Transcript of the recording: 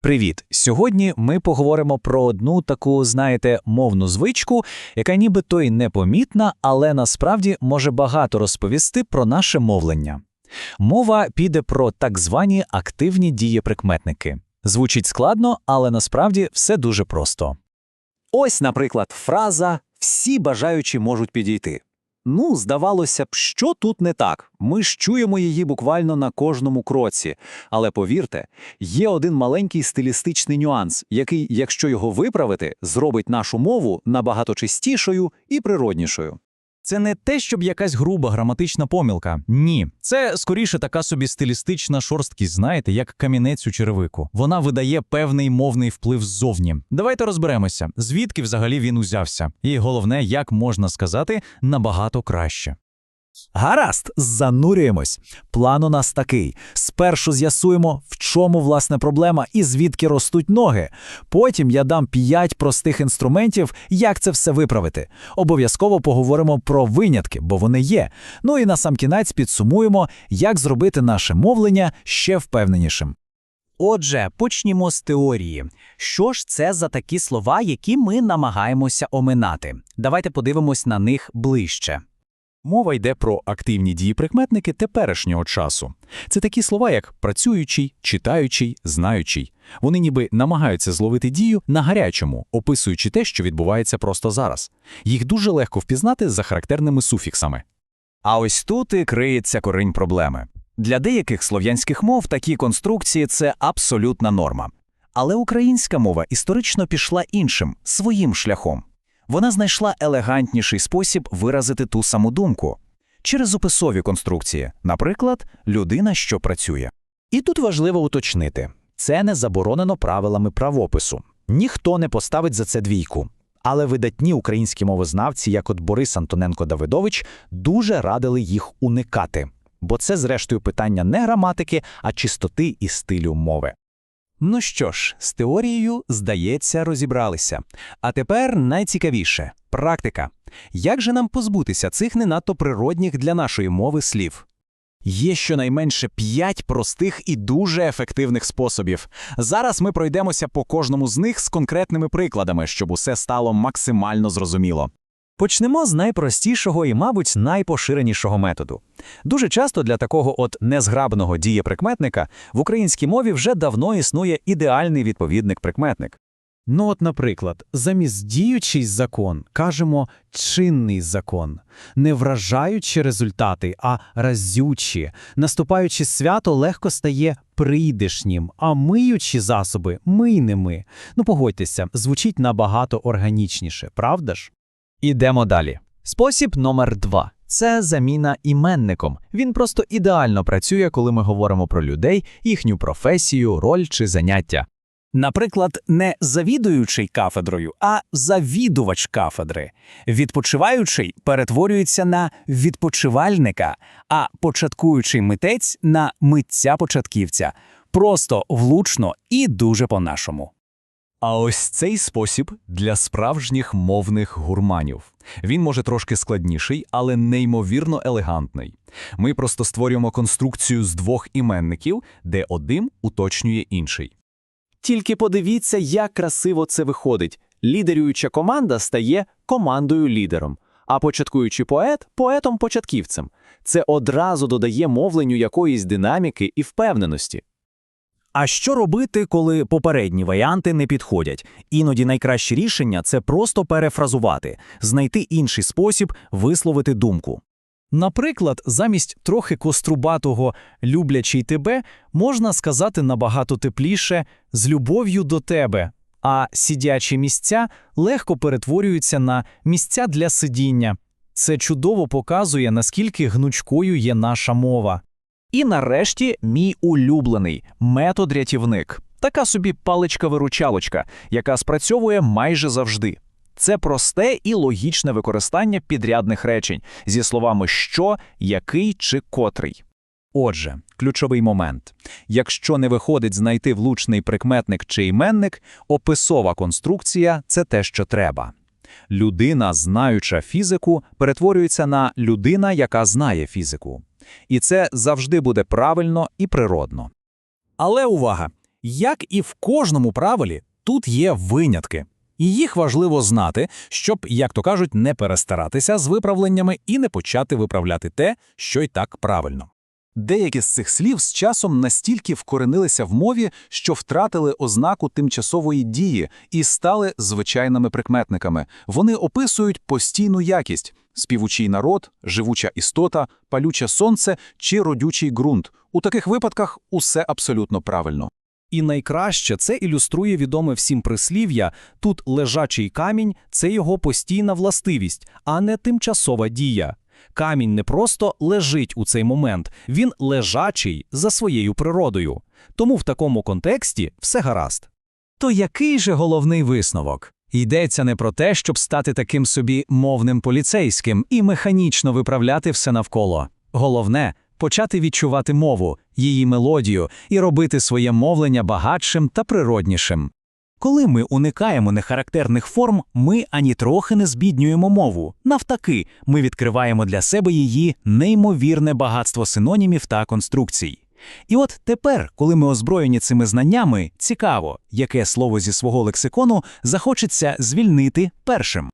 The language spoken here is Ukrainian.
Привіт! Сьогодні ми поговоримо про одну таку, знаєте, мовну звичку, яка нібито й непомітна, але насправді може багато розповісти про наше мовлення. Мова піде про так звані активні дієприкметники. Звучить складно, але насправді все дуже просто. Ось, наприклад, фраза «всі бажаючі можуть підійти». Ну, здавалося б, що тут не так? Ми ж чуємо її буквально на кожному кроці. Але повірте, є один маленький стилістичний нюанс, який, якщо його виправити, зробить нашу мову набагато чистішою і природнішою. Це не те, щоб якась груба граматична помилка. Ні, це скоріше така собі стилістична шорсткість, знаєте, як камінець у черевику. Вона видає певний мовний вплив ззовні. Давайте розберемося, звідки взагалі він узявся, і головне, як можна сказати, набагато краще. Гаразд, занурюємось. План у нас такий: спершу з'ясуємо, в чому власне проблема і звідки ростуть ноги. Потім я дам п'ять простих інструментів, як це все виправити. Обов'язково поговоримо про винятки, бо вони є. Ну і насамкінець підсумуємо, як зробити наше мовлення ще впевненішим. Отже, почнімо з теорії. Що ж це за такі слова, які ми намагаємося оминати? Давайте подивимось на них ближче. Мова йде про активні дієприкметники теперішнього часу. Це такі слова, як працюючий, читаючий, знаючий. Вони ніби намагаються зловити дію на гарячому, описуючи те, що відбувається просто зараз. Їх дуже легко впізнати за характерними суфіксами. А ось тут і криється корінь проблеми. Для деяких слов'янських мов такі конструкції це абсолютна норма. Але українська мова історично пішла іншим, своїм шляхом. Вона знайшла елегантніший спосіб виразити ту саму думку через описові конструкції, наприклад, людина, що працює. І тут важливо уточнити це не заборонено правилами правопису. Ніхто не поставить за це двійку. Але видатні українські мовознавці, як от Борис Антоненко Давидович, дуже радили їх уникати, бо це, зрештою, питання не граматики, а чистоти і стилю мови. Ну що ж, з теорією, здається, розібралися. А тепер найцікавіше практика. Як же нам позбутися цих не надто природних для нашої мови слів? Є щонайменше п'ять простих і дуже ефективних способів. Зараз ми пройдемося по кожному з них з конкретними прикладами, щоб усе стало максимально зрозуміло. Почнемо з найпростішого і, мабуть, найпоширенішого методу. Дуже часто для такого от незграбного дієприкметника в українській мові вже давно існує ідеальний відповідник-прикметник. Ну, от, наприклад, замість діючий закон кажемо чинний закон, не вражаючи результати, а разючі. Наступаючи свято легко стає прийдешнім, а миючі засоби мийними. Ну, погодьтеся, звучить набагато органічніше, правда ж? Ідемо далі. Спосіб номер два це заміна іменником. Він просто ідеально працює, коли ми говоримо про людей, їхню професію, роль чи заняття. Наприклад, не завідуючий кафедрою, а завідувач кафедри. Відпочиваючий перетворюється на відпочивальника, а початкуючий митець на митця-початківця. Просто влучно і дуже по-нашому. А ось цей спосіб для справжніх мовних гурманів. Він може трошки складніший, але неймовірно елегантний. Ми просто створюємо конструкцію з двох іменників, де один уточнює інший. Тільки подивіться, як красиво це виходить. Лідерююча команда стає командою-лідером, а початкуючий поет поетом-початківцем. Це одразу додає мовленню якоїсь динаміки і впевненості. А що робити, коли попередні варіанти не підходять? Іноді найкраще рішення це просто перефразувати, знайти інший спосіб висловити думку. Наприклад, замість трохи кострубатого люблячий тебе можна сказати набагато тепліше з любов'ю до тебе, а сидячі місця легко перетворюються на місця для сидіння. Це чудово показує, наскільки гнучкою є наша мова. І нарешті мій улюблений метод-рятівник. Така собі паличка-виручалочка, яка спрацьовує майже завжди. Це просте і логічне використання підрядних речень зі словами що, який чи котрий. Отже, ключовий момент. Якщо не виходить знайти влучний прикметник чи іменник, описова конструкція це те, що треба. Людина, знаюча фізику, перетворюється на людина, яка знає фізику. І це завжди буде правильно і природно. Але увага! Як і в кожному правилі, тут є винятки. І їх важливо знати, щоб, як то кажуть, не перестаратися з виправленнями і не почати виправляти те, що й так правильно. Деякі з цих слів з часом настільки вкоренилися в мові, що втратили ознаку тимчасової дії і стали звичайними прикметниками. Вони описують постійну якість – співучий народ, живуча істота, палюче сонце чи родючий ґрунт. У таких випадках усе абсолютно правильно. І найкраще це ілюструє відоме всім прислів'я «тут лежачий камінь – це його постійна властивість, а не тимчасова дія». Камінь не просто лежить у цей момент, він лежачий за своєю природою. Тому в такому контексті все гаразд. То який же головний висновок? Йдеться не про те, щоб стати таким собі мовним поліцейським і механічно виправляти все навколо. Головне почати відчувати мову, її мелодію і робити своє мовлення багатшим та природнішим. Коли ми уникаємо нехарактерних форм, ми ані трохи не збіднюємо мову. Навтаки, ми відкриваємо для себе її неймовірне багатство синонімів та конструкцій. І от тепер, коли ми озброєні цими знаннями, цікаво, яке слово зі свого лексикону захочеться звільнити першим.